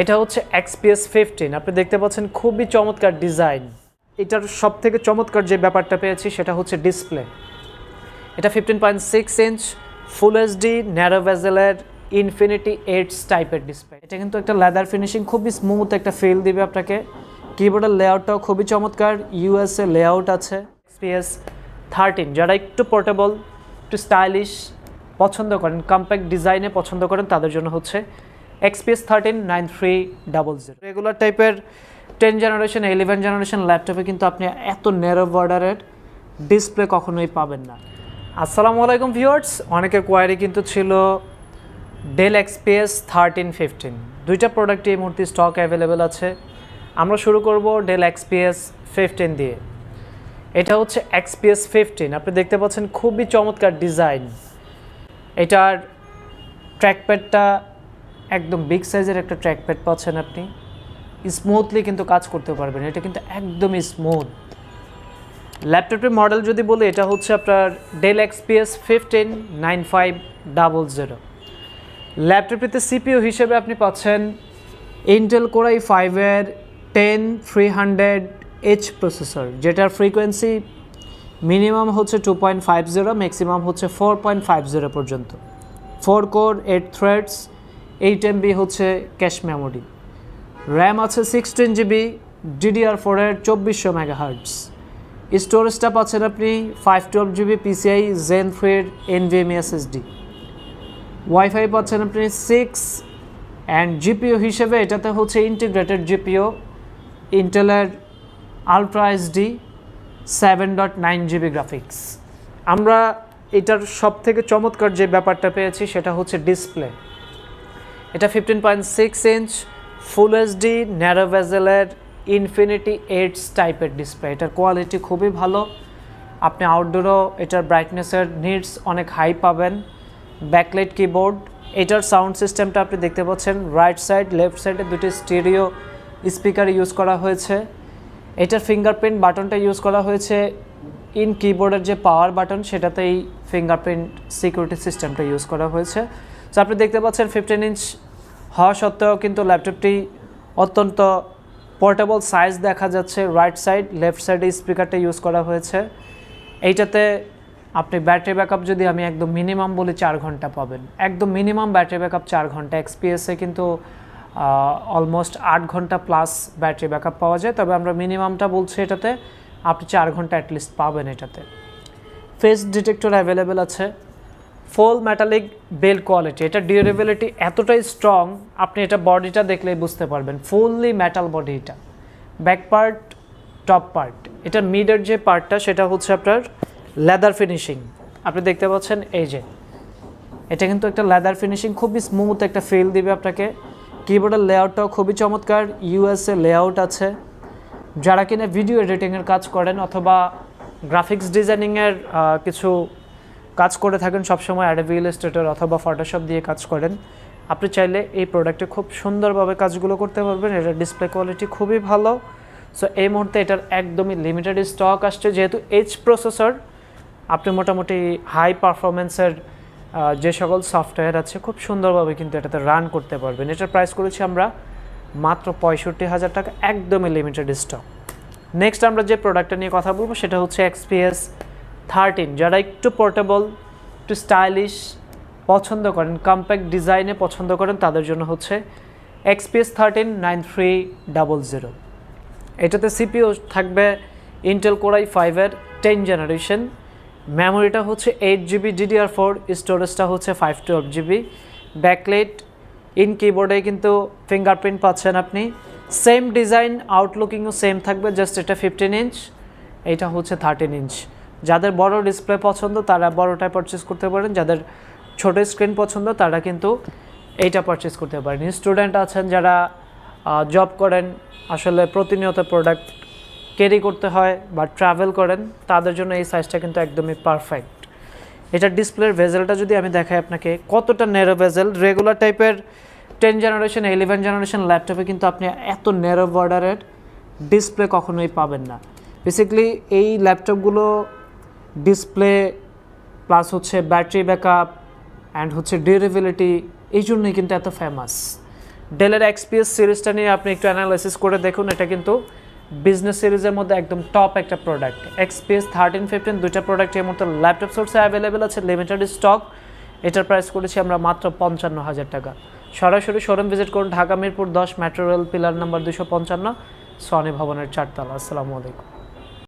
এটা হচ্ছে XPS fifteen আপনি দেখতে পাচ্ছেন খুবই চমৎকার ডিজাইন এটার সব থেকে চমৎকার যে ব্যাপারটা পেয়েছি সেটা হচ্ছে ডিসপ্লে এটা fifteen point six inch full HD narrow ভেজেলের infinity eights টাইপের ডিসপ্লে এটা কিন্তু একটা লেদার ফিনিশিং খুবই স্মুথ একটা ফিল দিবে আপনাকে। কিবোর্ডের লেআউটটাও খুবই চমৎকার ইউএসএ লেআউট আছে এক্সপিএস থার্টিন যারা একটু পোর্টেবল একটু স্টাইলিশ পছন্দ করেন কম্প্যাক্ট ডিজাইনে পছন্দ করেন, তাদের জন্য হচ্ছে XPS thirteen nine three double zero regular টাইপের টেন জেনারেশন ইলেভেন জেনারেশন ল্যাপটপে কিন্তু আপনি এত ন্যারো বর্ডারের ডিসপ্লে কখনোই পাবেন না। আসসালামু আলাইকুম ভিউয়ার্স অনেকের কোয়ারি কিন্তু ছিল ডেল এক্সপিএস থার্টিন ফিফটিন দুইটা প্রোডাক্টই এই মুহূর্তে স্টক অ্যাভেলেবেল আছে। আমরা শুরু করব ডেল এক্সপিএস ফিফটিন দিয়ে। এটা হচ্ছে এক্সপিএস ফিফটিন আপনি দেখতে পাচ্ছেন খুবই চমৎকার ডিজাইন এটার ট্র্যাকপ্যাডটা একদম বিগ সাইজের একটা ট্র্যাকপ্যাড পাচ্ছেন আপনি। স্মুথলি কিন্তু কাজ করতে পারবেন। এটা কিন্তু একদমই স্মুথ ল্যাপটপের মডেল যদি বলি, এটা হচ্ছে আপনার Dell XPS fifteen nine five double zero ল্যাপটপটিতে CPU হিসেবে আপনি পাচ্ছেন ইন্টেল কোরাই ফাইভের ten three hundred H processor যেটার ফ্রিকোয়েন্সি মিনিমাম হচ্ছে two point five zero maximum হচ্ছে ফোর পয়েন্ট ফাইভ জিরো পর্যন্ত। Four core eight threads eight MB হচ্ছে cache memory RAM আছে সিক্সটিন জিবি ডিডিআর ফোরের চব্বিশশো মেগা হার্টস স্টোরেজটা পাচ্ছেন আপনি five twelve GB PCIe gen থ্রির এনভিএমই এসএসডি ওয়াইফাই পাচ্ছেন আপনি সিক্স অ্যান্ড জিপিও হিসেবে এটাতে হচ্ছে ইন্টিগ্রেটেড জিপিও ইন্টেলের ultra HD seven dot nine GB graphics আমরা এটার সব থেকে চমৎকার যে ব্যাপারটা পেয়েছি সেটা হচ্ছে ডিসপ্লে এটা fifteen point six inch full HD narrow ভেজেলের infinity eights টাইপের ডিসপ্লে এটার কোয়ালিটি খুবই ভালো। আপনি আউটডোরও এটার ব্রাইটনেসের নিডস অনেক হাই পাবেন। ব্যাকলাইট কিবোর্ড এটার সাউন্ড সিস্টেমটা আপনি দেখতে পাচ্ছেন। রাইট সাইড লেফট সাইডে দুটি স্টেরিও স্পিকার ইউজ করা হয়েছে। এটার ফিঙ্গারপ্রিন্ট বাটনটা ইউজ করা হয়েছে। ইন কিবোর্ডের যে পাওয়ার বাটন সেটাতেই ফিঙ্গারপ্রিন্ট সিকিউরিটি সিস্টেমটা ইউজ করা হয়েছে। সো আপনি দেখতে পাচ্ছেন ফিফটিন ইঞ্চ হওয়া সত্ত্বেও কিন্তু ল্যাপটপটি অত্যন্ত পোর্টেবল সাইজ দেখা যাচ্ছে। রাইট সাইড লেফট সাইডে স্পিকারটা ইউজ করা হয়েছে। এইটাতে আপনি ব্যাটারি ব্যাকআপ যদি আমি একদম মিনিমাম বলি চার ঘণ্টা পাবেন। একদম মিনিমাম ব্যাটারি ব্যাকআপ চার ঘণ্টা। এক্সপিএসে কিন্তু অলমোস্ট আট ঘণ্টা প্লাস ব্যাটারি ব্যাকআপ পাওয়া যায়। তবে আমরা মিনিমামটা বলছি এটাতে, আপনি চার ঘণ্টা অ্যাটলিস্ট পাবেন এটাতে। ফেস ডিটেক্টর অ্যাভেলেবেল আছে। ফুল মেটালিক বেল কোয়ালিটি এটা ডিউরেবিলিটি এতটাই স্ট্রং আপনি এটা বডিটা দেখলেই বুঝতে পারবেন ফুললি মেটাল বডি এটা ব্যাক পার্ট টপ পার্ট এটার মিডের যে পার্টটা সেটা হচ্ছে আপনার লেদার ফিনিশিং আপনি দেখতে পাচ্ছেন এই যে, এটা কিন্তু একটা লেদার ফিনিশিং খুবই স্মুথ একটা ফিল দিবে আপনাকে। কিবোর্ডের লেআউটটাও খুবই চমৎকার ইউএসএ লেআউট আছে। যারা কিনা ভিডিও এডিটিংয়ের কাজ করেন অথবা গ্রাফিক্স ডিজাইনিংয়ের কিছু কাজ করে থাকেন সবসময় অ্যাডোবি ইলাস্ট্রেটর অথবা ফটোশপ দিয়ে কাজ করেন। আপনি চাইলে এই প্রোডাক্টে খুব সুন্দরভাবে কাজগুলো করতে পারবেন, এটার ডিসপ্লে কোয়ালিটি খুবই ভালো। সো এই মুহূর্তে এটার একদমই লিমিটেড স্টক আসছে, যেহেতু এইচ প্রসেসর আপনি মোটামুটি হাই পারফরমেন্সের যে সকল সফটওয়্যার আছে, খুব সুন্দরভাবে কিন্তু এটাতে রান করতে পারবেন। এটার প্রাইস করেছি আমরা মাত্র পঁয়ষট্টি হাজার টাকা, একদমই লিমিটেড স্টক নেক্সট আমরা যে প্রোডাক্টটা নিয়ে কথা বলব, সেটা হচ্ছে এক্সপিএস থার্টিন, যারা একটু পোর্টেবল একটু স্টাইলিশ পছন্দ করেন কম্প্যাক্ট ডিজাইনে পছন্দ করেন, তাদের জন্য হচ্ছে XPS thirteen nine three double zero এটাতে সিপিও থাকবে ইন্টেল কোরাই ফাইভের টেন জেনারেশন মেমোরিটা হচ্ছে এইট জিবি ডিডিআর ফোর স্টোরেজটা হচ্ছে five twelve GB backlit in কিবোর্ডে কিন্তু ফিঙ্গারপ্রিন্ট পাচ্ছেন আপনি। সেম ডিজাইন আউটলুকিংও সেম থাকবে জাস্ট এটা ফিফটিন ইঞ্চ এটা হচ্ছে থার্টিন ইঞ্চ যাদের বড় ডিসপ্লে পছন্দ, তারা বড়টাই পারচেস করতে পারেন। যাদের ছোট স্ক্রিন পছন্দ, তারা কিন্তু এইটা পারচেস করতে পারেন। স্টুডেন্ট আছেন যারা জব করেন, আসলে প্রতিনিয়ত প্রোডাক্ট ক্যারি করতে হয় বা ট্রাভেল করেন, তাদের জন্য এই সাইজটা কিন্তু একদমই পারফেক্ট এটা ডিসপ্লের ভেজেলটা যদি আমি দেখাই আপনাকে, কতটা ন্যারো ভেজেল রেগুলার টাইপের টেন জেনারেশন ইলেভেন জেনারেশন ল্যাপটপে কিন্তু আপনি এত ন্যারো বর্ডারের ডিসপ্লে কখনোই পাবেন না। বেসিক্যালি এই ল্যাপটপগুলো ডিসপ্লে প্লাস হচ্ছে ব্যাটারি ব্যাকআপ অ্যান্ড হচ্ছে ডিউরেবিলিটি এই জন্যই কিন্তু এত ফেমাস ডেলের এক্সপিএস সিরিজটা নিয়ে আপনি একটু অ্যানালাইসিস করে দেখুন, এটা কিন্তু বিজনেস সিরিজের মধ্যে একদম টপ একটা প্রোডাক্ট এক্সপিএস থার্টিন ফিফটিন দুইটা প্রোডাক্টের মধ্যে ল্যাপটপ সোর্সে অ্যাভেলেবেল আছে লিমিটেড স্টক এটার প্রাইস করেছি আমরা মাত্র পঞ্চান্ন হাজার টাকা। সরাসরি শোরুম ভিজিট করুন, ঢাকা মিরপুর দশ মেট্রো রেল পিলার নাম্বার দুশো পঞ্চান্ন সনি ভবনের চারতলা। আসসালামু আলাইকুম।